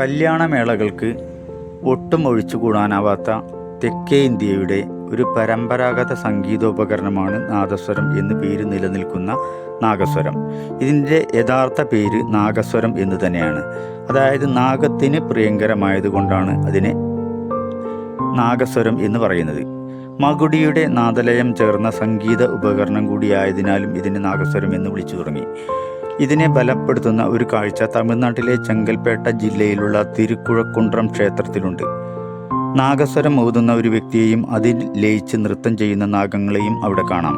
കല്യാണമേളകൾക്ക് ഒട്ടും ഒഴിച്ചുകൂടാനാവാത്ത തെക്കേ ഇന്ത്യയുടെ ഒരു പരമ്പരാഗത സംഗീതോപകരണമാണ് നാദസ്വരം എന്ന് പേര് നിലനിൽക്കുന്ന നാഗസ്വരം. ഇതിന്റെ യഥാർത്ഥ പേര് നാഗസ്വരം എന്ന് തന്നെയാണ്. അതായത് നാഗത്തിന് പ്രിയങ്കരമായതുകൊണ്ടാണ് അതിനെ നാഗസ്വരം എന്ന് പറയുന്നത്. മകുടിയുടെ നാദലയം ചേർന്ന സംഗീത ഉപകരണം കൂടിയായതിനാലും ഇതിനെ നാഗസ്വരം എന്ന് വിളിച്ചു തുടങ്ങി. ഇതിനെ ബലപ്പെടുത്തുന്ന ഒരു കാഴ്ച തമിഴ്നാട്ടിലെ ചെങ്കൽപ്പേട്ട ജില്ലയിലുള്ള തിരുക്കുഴക്കുണ്ട്രം ക്ഷേത്രത്തിലുണ്ട്. നാഗസ്വരം ഊതുന്ന ഒരു വ്യക്തിയെയും അതിൽ ലയിച്ച് നൃത്തം ചെയ്യുന്ന നാഗങ്ങളെയും അവിടെ കാണാം.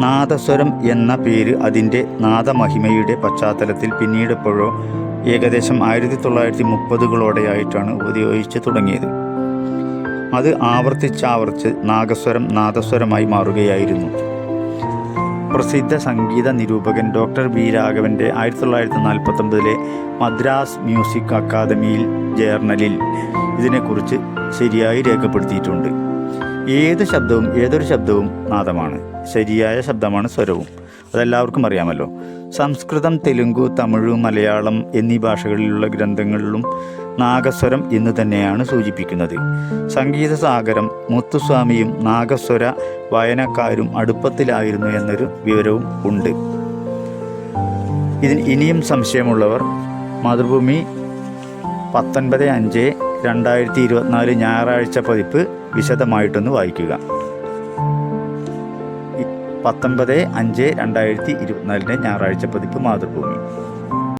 നാദസ്വരം എന്ന പേര് അതിന്റെ നാദമഹിമയുടെ പശ്ചാത്തലത്തിൽ പിന്നീട് എപ്പോഴോ ഏകദേശം ആയിരത്തി തൊള്ളായിരത്തി മുപ്പതുകളോടെയായിട്ടാണ് ഉപയോഗിച്ച് തുടങ്ങിയത്. അത് ആവർത്തിച്ചാവർത്തിച്ച് നാഗസ്വരം നാദസ്വരമായി മാറുകയായിരുന്നു. പ്രസിദ്ധ സംഗീത നിരൂപകൻ ഡോക്ടർ വി രാഘവന്റെ ആയിരത്തി തൊള്ളായിരത്തി നാൽപ്പത്തൊമ്പതിലെ മദ്രാസ് മ്യൂസിക് അക്കാദമിയിൽ ജേർണലിൽ ഇതിനെക്കുറിച്ച് ശരിയായി രേഖപ്പെടുത്തിയിട്ടുണ്ട്. ഏത് ശബ്ദവും ഏതൊരു ശബ്ദവും നാദമാണ്. ശരിയായ ശബ്ദമാണ് സ്വരവും. അതെല്ലാവർക്കും അറിയാമല്ലോ. സംസ്കൃതം തെലുങ്കു തമിഴ് മലയാളം എന്നീ ഭാഷകളിലുള്ള ഗ്രന്ഥങ്ങളിലും നാഗസ്വരം എന്ന് തന്നെയാണ് സൂചിപ്പിക്കുന്നത്. സംഗീത സാഗരം മുത്തുസ്വാമിയും നാഗസ്വര വായനക്കാരും അടുപ്പത്തിലായിരുന്നു എന്നൊരു വിവരവും ഉണ്ട്. ഇതിന് ഇനിയും സംശയമുള്ളവർ മാതൃഭൂമി പത്തൊൻപത് അഞ്ച് രണ്ടായിരത്തി ഇരുപത്തിനാല് ഞായറാഴ്ച പതിപ്പ് വിശദമായിട്ടൊന്ന് വായിക്കുക. പത്തൊൻപത് അഞ്ച് രണ്ടായിരത്തി ഇരുപത്തിനാലിന്റെ ഞായറാഴ്ച പതിപ്പ് മാതൃഭൂമി.